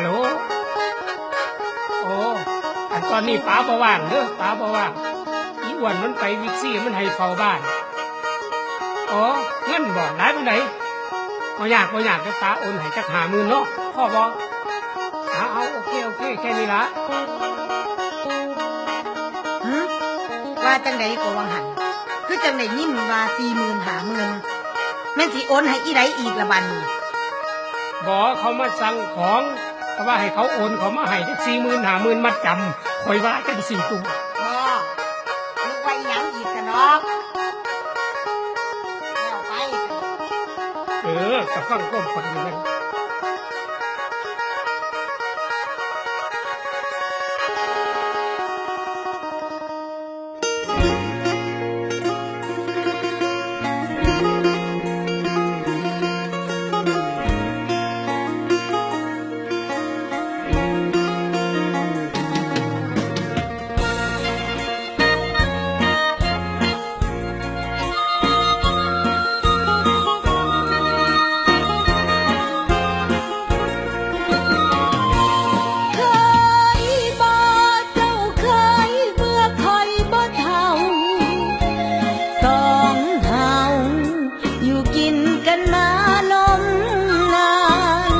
ฮัลโหลโอ้อันตอนนี้ป้าบ่ว่างเด้อป้าบ่ว่างอีอ้วนมันไปวิกซี่มันให้เฝ้าบ้านอ๋อเงินบ่หลายปานใดบ่ยากบ่ยากเดี๋ยวป้าโอนให้จักหาหมื่นเนาะพ่อบ่เอาเอาโอเคโอเคแค่นี้ละหึว่าจังใดก็วังหันคือจังใดยินว่าสี่หมื่นหาหมื่นแม่นสิโอนให้อีไรอีกละบัดนบ่เขามาสั่งของ ก็ว่าให้เขาโอนเขามาให้จักสี่หมื่นห้าหมื่นมัดจำคอยว่าจังสิตุ้พ่อนึกว่าอีหยังอีกกันเนาะแล้วไป เออกับฟังก้มปักมัน กินกันมานมนาน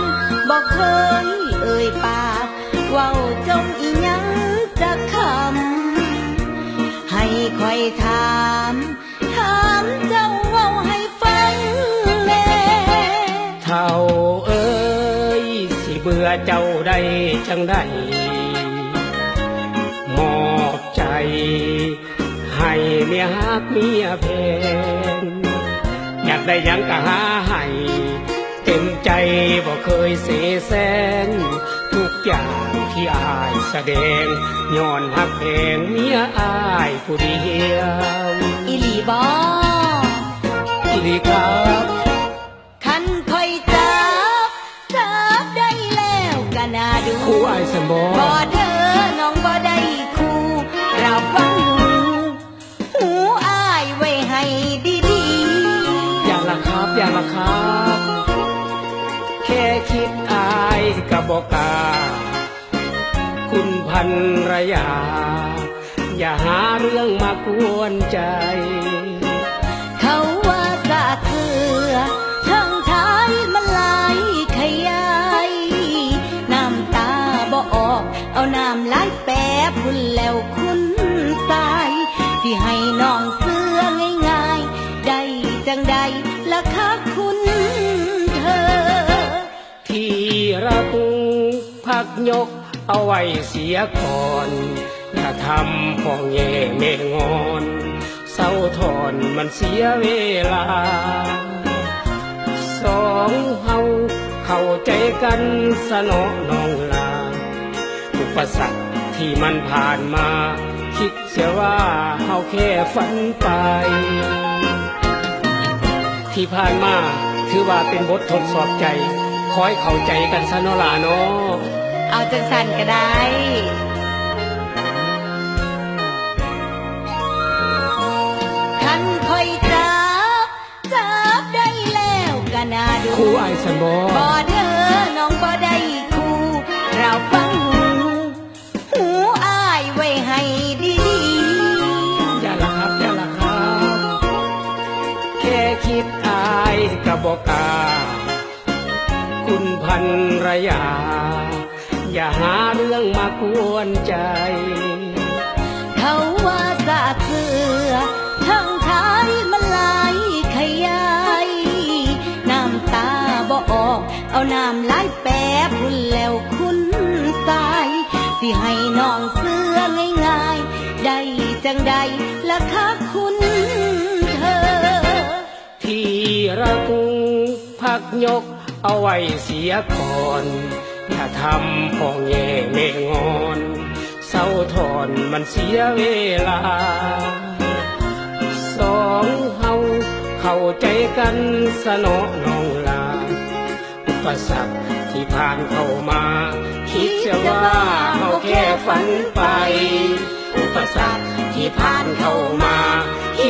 บอกเคยเอ่ยปากเว้าจมอีหยังจะคำให้คอยถามถามเจ้าเว้าให้ฟังแน่เท่าเอ้ยสิเบื่อเจ้าได้จังได้มอบใจ ให้เมียฮักเมียเพนอยาก ได้หยังก็หาให้เต็มใจบ่เคยเสแสร้งทุกอย่างที่อายแสดงย้อนฮักเพงเมียอายผู้เดียวอีหลีบออีหลีครับคันคอยจับจับได้แล้วก็น่าดูครูอายสมบอบ่เธอน้องบ่ได้คู่เราฟัง ครับอย่าแค่คิดอายก็บอกกา คุณพันรยา อย่าหาเรื่องมากวนใจ เขาว่าสาเถือทั้งท้ายมันไหลายขยาย น้ำตาบ่ออก เอาน้ำไหลายแปบคุณแล้วคุณสายที่ให้น้องเสื้อง่ายๆ ได้จังใดละคะ ยกเอาไว้เสียก่อน อย่าทำของแย่เมงอนเศร้าทอนมันเสียเวลา สองเฮาเข้าใจกันสนอน้องลา อุปสรรคที่มันผ่านมา คิดเสียว่าเฮาแค่ฝันไป ที่ผ่านมาถือว่าเป็นบททดสอบใจ คอยเข้าใจกันซะเนาะล่ะเนาะ เอาจังสันก็ได้คันคอยจับจับได้แล้วก็น่าดูครูไอายสันบอบ่เธอน้องบ่ได้คู่เราฟังหูหูอายไว้ให้ดีอย่าละครับอย่าละครับ แค่คิดอายก็บอกกล้าคุณพันรยา อย่าหาเรื่องมากวนใจ เขาว่าสาเสือทั้งท้ายมันไหลายขยายน้ำตาบ่ออก เอาน้ำไหลายแปบคุณแล้วคุณสายสิให้น้องเสื้อง่ายๆ ได้จังใดละคะคุณเธอ ที่รักพักยกเอาไว้เสียก่อน อย่าทำของแย่เมงอนเศร้าทอนมันเสียเวลา สองเฮาเข้าใจกันสนอน้องลา อุปสรรคที่ผ่านเข้ามา คิดเสียว่าเฮาแค่ฝันไป อุปสรรคที่ผ่านเข้ามาคิด